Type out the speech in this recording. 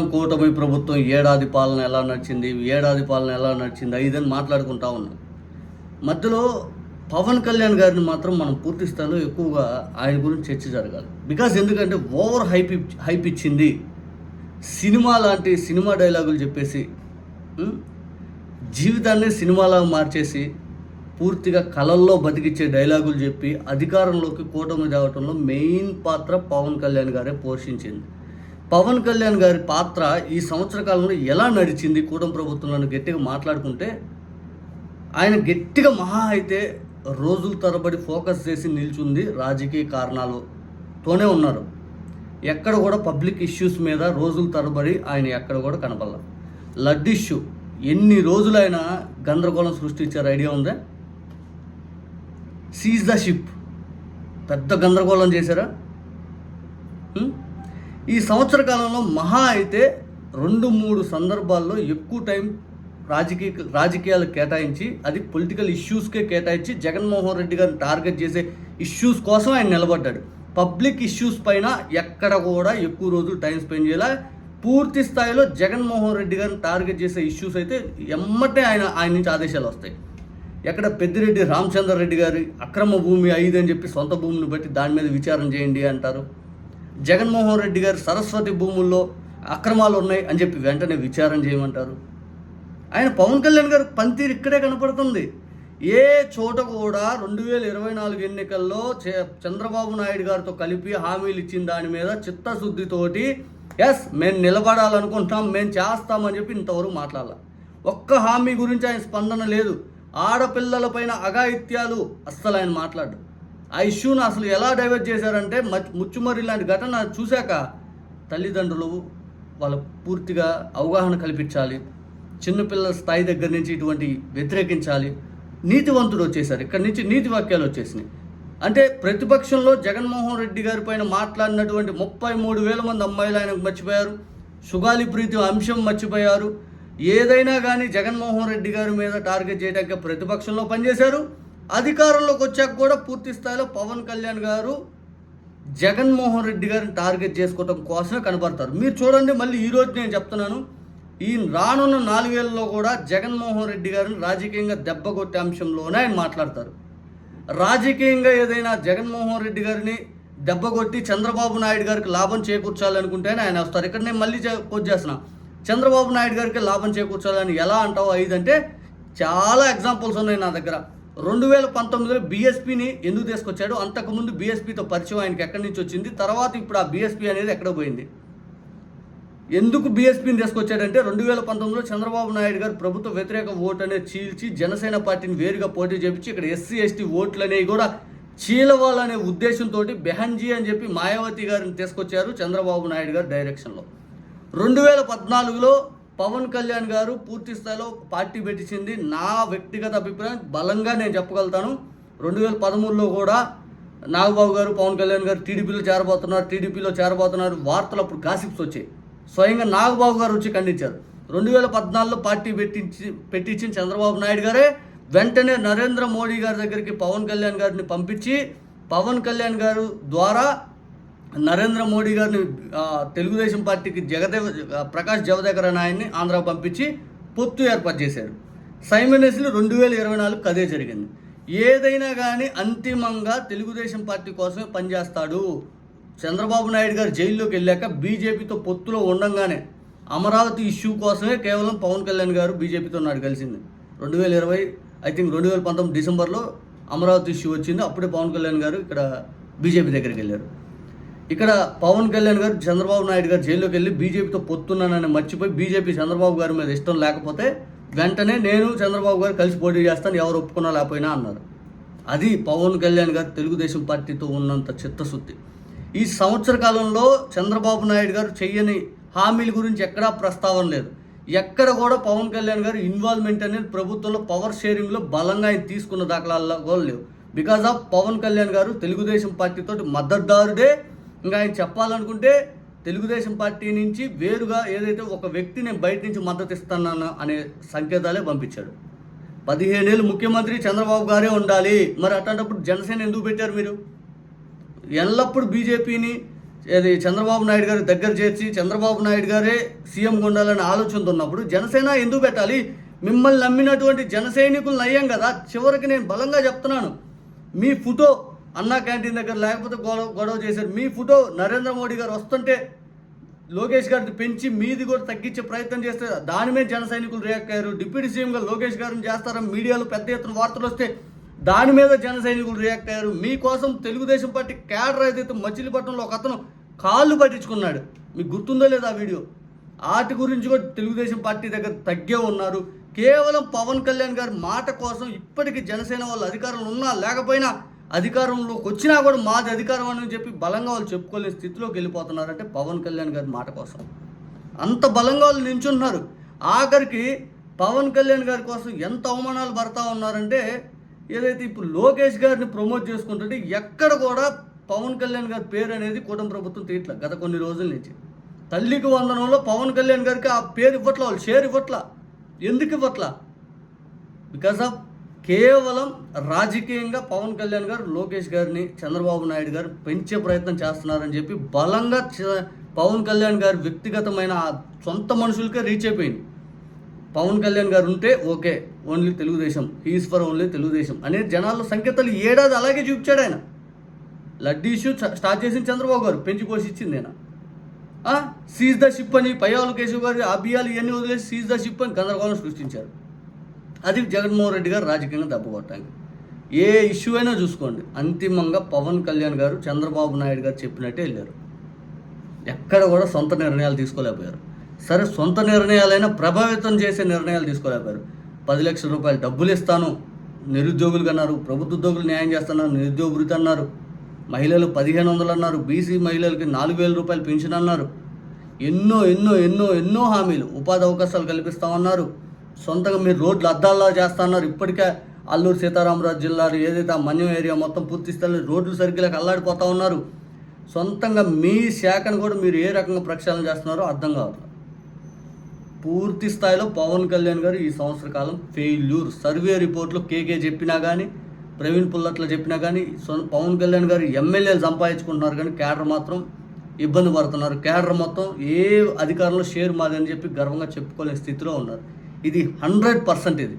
కూటమి ప్రభుత్వం ఏడాది పాలన ఎలా నడిచింది ఏడాది పాలన ఎలా నడిచింది ఇదని మాట్లాడుకుంటా ఉన్నాం. మధ్యలో పవన్ కళ్యాణ్ గారిని మాత్రం మనం పూర్తి స్థాయిలో ఎక్కువగా ఆయన గురించి చర్చ జరగాలి. బికాజ్ ఎందుకంటే ఓవర్ హైప్ హైప్ ఇచ్చింది సినిమా లాంటి సినిమా డైలాగులు చెప్పేసి జీవితాన్ని సినిమాలాగా మార్చేసి పూర్తిగా కళల్లో బతికిచ్చే డైలాగులు చెప్పి అధికారంలోకి కూటమి తేవటంలో మెయిన్ పాత్ర పవన్ కళ్యాణ్ గారే పోషించింది. పవన్ కళ్యాణ్ గారి పాత్ర ఈ సంవత్సర కాలంలో ఎలా నడిచింది? కూటమి ప్రభుత్వంలో గట్టిగా మాట్లాడుకుంటే ఆయన గట్టిగా మహా అయితే రోజుల తరబడి ఫోకస్ చేసి నిల్చుంది రాజకీయ కారణాలతోనే ఉన్నారు. ఎక్కడ కూడా పబ్లిక్ ఇష్యూస్ మీద రోజుల తరబడి ఆయన ఎక్కడ కూడా కనపడాల. లడ్ ఇష్యూ. ఎన్ని రోజులైనా గందరగోళం సృష్టించారు. ఐడియా ఉందా? సీజ్ ద షిప్ పెద్ద గందరగోళం చేశారా? ఈ సంవత్సర కాలంలో మహా అయితే రెండు మూడు సందర్భాల్లో ఎక్కువ టైం రాజకీయ రాజకీయాలు కేటాయించి అది పొలిటికల్ ఇష్యూస్కే కేటాయించి జగన్మోహన్ రెడ్డి గారిని టార్గెట్ చేసే ఇష్యూస్ కోసం ఆయన నిలబడ్డాడు. పబ్లిక్ ఇష్యూస్ పైన ఎక్కడ కూడా ఎక్కువ రోజులు టైం స్పెండ్ చేయాల? పూర్తి స్థాయిలో జగన్మోహన్ రెడ్డి గారిని టార్గెట్ చేసే ఇష్యూస్ అయితే ఎమ్మటే ఆయన ఆయన నుంచి ఆదేశాలు వస్తాయి. ఎక్కడ పెద్దిరెడ్డి రామచంద్ర రెడ్డి గారి అక్రమ భూమి ఐదు అని చెప్పి సొంత భూమిని బట్టి దాని మీద విచారణ చేయండి అంటారు. జగన్మోహన్ రెడ్డి గారు సరస్వతి భూముల్లో అక్రమాలు ఉన్నాయి అని చెప్పి వెంటనే విచారణ చేయమంటారు. ఆయన పవన్ కళ్యాణ్ గారి పనితీరు ఇక్కడే కనపడుతుంది. ఏ చోట కూడా రెండు వేల ఇరవై నాలుగు ఎన్నికల్లో చే- చంద్రబాబు నాయుడు గారితో కలిపి హామీలు ఇచ్చిన దాని మీద చిత్తశుద్ధితోటి ఎస్ మేము నిలబడాలనుకుంటున్నాం మేము చేస్తామని చెప్పి ఇంతవరకు మాట్లాడాల. ఒక్క హామీ గురించి ఆయన స్పందన లేదు. ఆడపిల్లలపైన అఘాయిత్యాలు. అస్సలు ఆయన మాట్లాడు ఆ ఇష్యూను అసలు ఎలా డైవర్ట్ చేశారంటే మచ్- ముచ్చుమర్రి లాంటి ఘటన చూశాక తల్లిదండ్రులు వాళ్ళ పూర్తిగా అవగాహన కల్పించాలి చిన్నపిల్లల స్థాయి దగ్గర నుంచి ఇటువంటి వ్యతిరేకించాలి. నీతివంతుడు వచ్చేసారు. ఇక్కడి నుంచి నీతి వాక్యాలు వచ్చేసినాయి. అంటే ప్రతిపక్షంలో జగన్మోహన్ రెడ్డి గారి పైన మాట్లాడినటువంటి ముప్పై మూడు వేల మంది అమ్మాయిలు ఆయనకు మర్చిపోయారు. సుగాలి ప్రీతి అంశం మర్చిపోయారు. ఏదైనా కానీ జగన్మోహన్ రెడ్డి గారి మీద టార్గెట్ చేయడానికి ప్రతిపక్షంలో పనిచేశారు. అధికారంలోకి వచ్చాక కూడా పూర్తి స్థాయిలో పవన్ కళ్యాణ్ గారు జగన్మోహన్ రెడ్డి గారిని టార్గెట్ చేసుకోవడం కోసమే కనబడతారు. మీరు చూడండి మళ్ళీ ఈ రోజు నేను చెప్తున్నాను. ఈ రానున్న నాలుగేళ్ళలో కూడా జగన్మోహన్ రెడ్డి గారిని రాజకీయంగా దెబ్బ కొట్టే అంశంలోనే ఆయన మాట్లాడతారు. రాజకీయంగా ఏదైనా జగన్మోహన్ రెడ్డి గారిని దెబ్బ కొట్టి చంద్రబాబు నాయుడు గారికి లాభం చేకూర్చాలనుకుంటేనే ఆయన వస్తారు. ఇక్కడ నేను మళ్ళీ పోజ్ చేస్తున్నా. చంద్రబాబు నాయుడు గారికి లాభం చేకూర్చాలని ఎలా అంటావు ఐదంటే అంటే చాలా ఎగ్జాంపుల్స్ ఉన్నాయి నా దగ్గర. రెండు వేల పంతొమ్మిదిలో బీఎస్పీని ఎందుకు తీసుకొచ్చాడు? అంతకుముందు బీఎస్పీతో పరిచయం ఆయనకి ఎక్కడి నుంచి వచ్చింది? తర్వాత ఇప్పుడు ఆ బీఎస్పీ అనేది ఎక్కడ పోయింది? ఎందుకు బీఎస్పీని తీసుకొచ్చాడంటే రెండు వేల పంతొమ్మిదిలో చంద్రబాబు నాయుడు గారు ప్రభుత్వ వ్యతిరేక ఓటు అనేది చీల్చి జనసేన పార్టీని వేరుగా పోటీ చేపించి ఇక్కడ ఎస్సీ ఎస్టీ ఓట్లు అనేవి కూడా చీలవాలనే ఉద్దేశంతో బెహన్జీ అని చెప్పి మాయావతి గారిని తీసుకొచ్చారు చంద్రబాబు నాయుడు గారు డైరెక్షన్లో. రెండు వేల పద్నాలుగులో పవన్ కళ్యాణ్ గారు పూర్తి స్థాయిలో పార్టీ పెట్టించింది. నా వ్యక్తిగత అభిప్రాయం బలంగా నేను చెప్పగలుగుతాను. రెండు వేల పదమూడులో కూడా నాగబాబు గారు పవన్ కళ్యాణ్ గారు టీడీపీలో చేరబోతున్నారు. టీడీపీలో చేరబోతున్నారు. వార్తలు అప్పుడు గాసిప్స్ వచ్చాయి. స్వయంగా నాగబాబు గారు వచ్చి ఖండించారు. రెండు వేల పద్నాలుగులో పార్టీ పెట్టించి పెట్టించిన చంద్రబాబు నాయుడు గారే వెంటనే నరేంద్ర మోడీ గారి దగ్గరికి పవన్ కళ్యాణ్ గారిని పంపించి పవన్ కళ్యాణ్ గారు ద్వారా నరేంద్ర మోడీ గారిని తెలుగుదేశం పార్టీకి జగదేవ ప్రకాష్ జవదేకర్ అనే ఆయన్ని ఆంధ్ర పంపించి పొత్తు ఏర్పాటు చేశారు. సైమనస్లీ రెండు వేల ఇరవై నాలుగు అదే జరిగింది. ఏదైనా కానీ అంతిమంగా తెలుగుదేశం పార్టీ కోసమే పనిచేస్తాడు. చంద్రబాబు నాయుడు గారు జైల్లోకి వెళ్ళాక బీజేపీతో పొత్తులో ఉండంగానే అమరావతి ఇష్యూ కోసమే కేవలం పవన్ కళ్యాణ్ గారు బీజేపీతో నాడు కలిసింది. రెండు వేల ఇరవై ఐ థింక్ రెండు వేల పంతొమ్మిది డిసెంబర్లో అమరావతి ఇష్యూ వచ్చింది. అప్పుడే పవన్ కళ్యాణ్ గారు ఇక్కడ బీజేపీ దగ్గరికి వెళ్ళారు. ఇక్కడ పవన్ కళ్యాణ్ గారు చంద్రబాబు నాయుడు గారు జైల్లోకి వెళ్ళి బీజేపీతో పొత్తున్నానని మర్చిపోయి బీజేపీ చంద్రబాబు గారి మీద ఇష్టం లేకపోతే వెంటనే నేను చంద్రబాబు గారు కలిసి పోటీ చేస్తాను ఎవరు ఒప్పుకున్నా లేకపోయినా అన్నారు. అది పవన్ కళ్యాణ్ గారు తెలుగుదేశం పార్టీతో ఉన్నంత చిత్తశుద్ధి. ఈ సంవత్సర కాలంలో చంద్రబాబు నాయుడు గారు చెయ్యని హామీల గురించి ఎక్కడా ప్రస్తావన లేదు. ఎక్కడ కూడా పవన్ కళ్యాణ్ గారు ఇన్వాల్వ్మెంట్ అనేది ప్రభుత్వంలో పవర్ షేరింగ్లో బలంగా ఆయన తీసుకున్న దాఖలాల్లో కూడా లేవు. బికాజ్ ఆఫ్ పవన్ కళ్యాణ్ గారు తెలుగుదేశం పార్టీతో మద్దతుదారుడే ఇంకా ఆయన చెప్పాలనుకుంటే తెలుగుదేశం పార్టీ నుంచి వేరుగా ఏదైతే ఒక వ్యక్తి నేను బయట నుంచి మద్దతు ఇస్తున్నాను అనే సంకేతాలే పంపించాడు. పదిహేనేళ్ళు ముఖ్యమంత్రి చంద్రబాబు గారే ఉండాలి. మరి అట్లాంటప్పుడు జనసేన ఎందుకు పెట్టారు మీరు? ఎల్లప్పుడు బీజేపీని అది చంద్రబాబు నాయుడు గారి దగ్గర చేర్చి చంద్రబాబు నాయుడు గారే సీఎం ఉండాలని ఆలోచనతో ఉన్నప్పుడు జనసేన ఎందుకు పెట్టాలి? మిమ్మల్ని నమ్మినటువంటి జన సైనికులు నయ్యాం కదా? చివరికి నేను బలంగా చెప్తున్నాను. మీ ఫోటో అన్నా క్యాంటీన్ దగ్గర లేకపోతే గొడవ గొడవ చేశారు. మీ ఫోటో నరేంద్ర మోడీ గారు వస్తుంటే లోకేష్ గారిని పెంచి మీది కూడా తగ్గించే ప్రయత్నం చేస్తే దాని మీద జన సైనికులు రియాక్ట్ అయ్యారు. డిప్యూటీ సీఎంగా లోకేష్ గారిని చేస్తారని మీడియాలో పెద్ద ఎత్తున వార్తలు వస్తే దాని మీద జన సైనికులు రియాక్ట్ అయ్యారు. మీకోసం తెలుగుదేశం పార్టీ క్యాడర్ ఏదైతే మచిలీపట్నంలో ఒక అతను కాళ్ళు పట్టించుకున్నాడు. మీకు గుర్తుందో లేదా ఆ వీడియో? వాటి గురించి కూడా తెలుగుదేశం పార్టీ దగ్గర తగ్గే ఉన్నారు. కేవలం పవన్ కళ్యాణ్ గారి మాట కోసం ఇప్పటికీ జనసేన వాళ్ళు అధికారంలో ఉన్నా లేకపోయినా అధికారంలోకి వచ్చినా కూడా మాది అధికారం అని చెప్పి బలంగా వాళ్ళు చెప్పుకోలేని స్థితిలోకి వెళ్ళిపోతున్నారంటే పవన్ కళ్యాణ్ గారి మాట కోసం. అంత బలంగా వాళ్ళు నించున్నారు ఆఖరికి పవన్ కళ్యాణ్ గారి కోసం ఎంత అవమానాలు పడతా ఉన్నారంటే ఏదైతే ఇప్పుడు లోకేష్ గారిని ప్రమోట్ చేసుకుంటుంటే ఎక్కడ కూడా పవన్ కళ్యాణ్ గారి పేరు అనేది కూటమి ప్రభుత్వం తీయట్ల గత కొన్ని రోజుల నుంచి. తల్లికి వందనంలో పవన్ కళ్యాణ్ గారికి ఆ పేరు ఇవ్వట్ల వాళ్ళు షేర్ ఇవ్వట్ల ఎందుకు ఇవ్వట్ల? బికాస్ ఆఫ్ కేవలం రాజకీయంగా పవన్ కళ్యాణ్ గారు లోకేష్ గారిని చంద్రబాబు నాయుడు గారు పెంచే ప్రయత్నం చేస్తున్నారని చెప్పి బలంగా పవన్ కళ్యాణ్ గారు వ్యక్తిగతమైన సొంత మనుషులకే రీచ్ అయిపోయింది. పవన్ కళ్యాణ్ గారు ఉంటే okay only Telugudesam he's for only Telugudesam అనే జనాల్లో సంకేతాలు ఏడాది అలాగే చూపించాడు ఆయన. లడ్డీ ఇష్యూ స్టార్ట్ చేసిన చంద్రబాబు గారు పెంచి ఇచ్చింది ఆయన. సీజ్ ద షిప్ అని పయ్యాలు కేశవ్ గారి అభియాలు ఇవన్నీ వదిలేసి సీజ్ ద షిప్ అని గందరగోళం సృష్టించారు. అది జగన్మోహన్ రెడ్డి గారు రాజకీయంగా దెబ్బకొట్టడానికి ఏ ఇష్యూ అయినా చూసుకోండి. అంతిమంగా పవన్ కళ్యాణ్ గారు చంద్రబాబు నాయుడు గారు చెప్పినట్టే వెళ్ళారు. ఎక్కడ కూడా సొంత నిర్ణయాలు తీసుకోలేకపోయారు. సరే సొంత నిర్ణయాలైనా ప్రభావితం చేసే నిర్ణయాలు తీసుకోలేకపోయారు. పది లక్షల రూపాయలు డబ్బులు ఇస్తాను నిరుద్యోగులకు అన్నారు ప్రభుత్వ ఉద్యోగులు న్యాయం చేస్తున్నారు నిరుద్యోగ వృత్తి అన్నారు మహిళలు పదిహేను వందలు అన్నారు బీసీ మహిళలకి నాలుగు వేల రూపాయలు పెన్షన్ అన్నారు. ఎన్నో ఎన్నో ఎన్నో ఎన్నో హామీలు ఉపాధి అవకాశాలు కల్పిస్తామన్నారు. సొంతంగా మీరు రోడ్లు అద్దాల్లా చేస్తా అన్నారు ఇప్పటికే అల్లూరు సీతారామరాజు జిల్లా ఏదైతే ఆ మన్యం ఏరియా మొత్తం పూర్తి స్థాయిలో రోడ్లు సరిగ్గా అల్లాడిపోతూ ఉన్నారు. సొంతంగా మీ శాఖను కూడా మీరు ఏ రకంగా ప్రక్షాళన చేస్తున్నారో అర్థం కావట్లేదు. పూర్తి స్థాయిలో పవన్ కళ్యాణ్ గారు ఈ సంవత్సర కాలం ఫెయిల్యూర్. సర్వే రిపోర్ట్లో కేకే చెప్పినా కానీ ప్రవీణ్ పుల్లట్ల చెప్పినా కానీ పవన్ కళ్యాణ్ గారు ఎమ్మెల్యేలు సంపాదించుకుంటున్నారు కానీ కేడర్ మాత్రం ఇబ్బంది పడుతున్నారు. కేడర్ మొత్తం ఏ అధికారంలో షేర్ మాదని చెప్పి గర్వంగా చెప్పుకోలేని స్థితిలో ఉన్నారు. ఇది హండ్రెడ్ పర్సెంట్ ఇది.